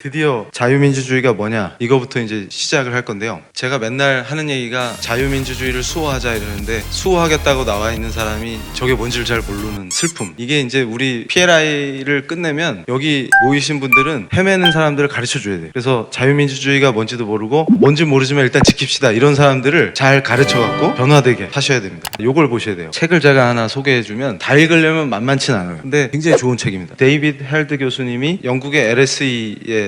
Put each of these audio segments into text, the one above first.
드디어 자유민주주의가 뭐냐 이거부터 이제 시작을 할 건데요. 제가 맨날 하는 얘기가 자유민주주의를 수호하자 이러는데 수호하겠다고 나와 있는 사람이 저게 뭔지를 잘 모르는 슬픔. 이게 이제 우리 PLI를 끝내면 여기 모이신 분들은 헤매는 사람들을 가르쳐 줘야 돼요. 그래서 자유민주주의가 뭔지도 모르고 뭔지 모르지만 일단 지킵시다 이런 사람들을 잘 가르쳐 갖고 변화되게 하셔야 됩니다. 요걸 보셔야 돼요. 책을 제가 하나 소개해 주면 다 읽으려면 만만치 않아요. 근데 굉장히 좋은 책입니다. 데이빗 헬드 교수님이 영국의 LSE의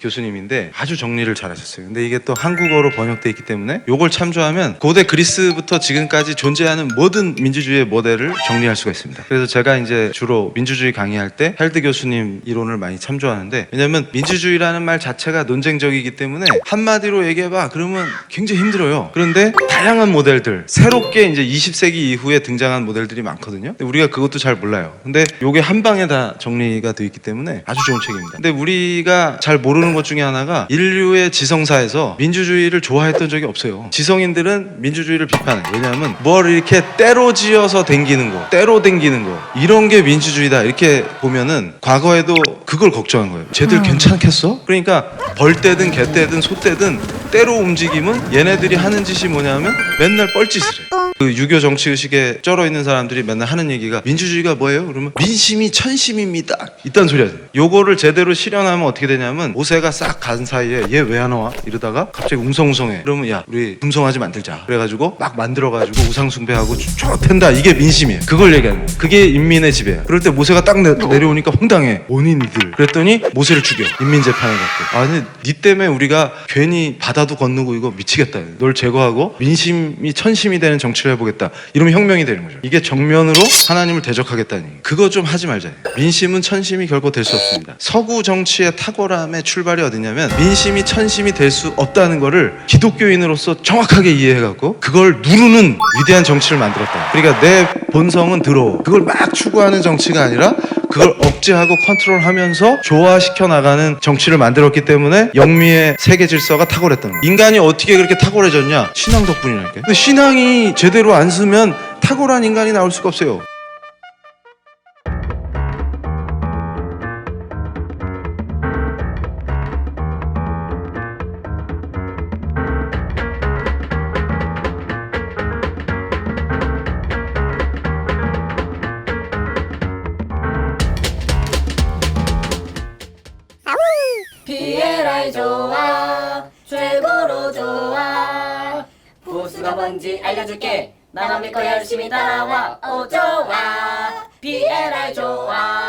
교수님인데 아주 정리를 잘하셨어요. 근데 이게 또 한국어로 번역돼 있기 때문에 요걸 참조하면 고대 그리스부터 지금까지 존재하는 모든 민주주의의 모델을 정리할 수가 있습니다. 그래서 제가 이제 주로 민주주의 강의할 때 헬드 교수님 이론을 많이 참조하는데 왜냐면 민주주의라는 말 자체가 논쟁적이기 때문에 한마디로 얘기해봐 그러면 굉장히 힘들어요. 그런데 다양한 모델들 새롭게 이제 20세기 이후에 등장한 모델들이 많거든요. 근데 우리가 그것도 잘 몰라요. 근데 요게 한 방에 다 정리가 되어 있기 때문에 아주 좋은 책입니다. 근데 우리가 잘 모르는 것 중에 하나가 인류의 지성사에서 민주주의를 좋아했던 적이 없어요. 지성인들은 민주주의를 비판해. 왜냐하면 뭘 이렇게 때로 지어서 댕기는 거, 때로 댕기는 거 이런 게 민주주의다 이렇게 보면은 과거에도 그걸 걱정한 거예요. 쟤들 괜찮겠어? 그러니까 벌떼든 개떼든 소떼든 때로 움직임은 얘네들이 하는 짓이 뭐냐면 맨날 뻘짓을 해. 그 유교 정치 의식에 쩔어 있는 사람들이 맨날 하는 얘기가 민주주의가 뭐예요? 그러면 민심이 천심입니다. 이딴 소리 하죠. 요거를 제대로 실현하면 어떻게 되냐면 모세가 싹 간 사이에 얘 왜 안 와? 이러다가 갑자기 웅성웅성해. 그러면 야 우리 금송아지 만들자. 그래가지고 막 만들어가지고 우상숭배하고 좋텐다 이게 민심이에요. 그걸 얘기하는 거예요. 그게 인민의 지배야. 그럴 때 모세가 딱 내, 내려오니까 황당해. 니들. 그랬더니 모세를 죽여. 인민 재판을 갖고. 아 근데 니 때문에 우리가 괜히 바다도 건너고 이거 미치겠다. 널 제거하고 민심이 천심이 되는 정치를 해보겠다. 이러면 혁명이 되는 거죠. 이게 정면으로 하나님을 대적하겠다는 얘기. 그거 좀 하지 말자. 민심은 천심이 결코 될 수 없습니다. 서구 정치의 탁월함의 출발이 어디냐면 민심이 천심이 될 수 없다는 거를 기독교인으로서 정확하게 이해해갖고 그걸 누르는 위대한 정치를 만들었다. 그러니까 내 본성은 더러워. 그걸 막 추구하는 정치가 아니라 그걸 억제하고 컨트롤하면서 조화시켜 나가는 정치를 만들었기 때문에 영미의 세계 질서가 탁월했다는 거예요. 인간이 어떻게 그렇게 탁월해졌냐? 신앙 덕분이라니까. 근데 신앙이 제대로 안 쓰면 탁월한 인간이 나올 수가 없어요. PLI 좋아. 최고로 좋아. 보수가 뭔지 알려줄게. 나만 믿고 열심히 따라와. 오 좋아. PLI 좋아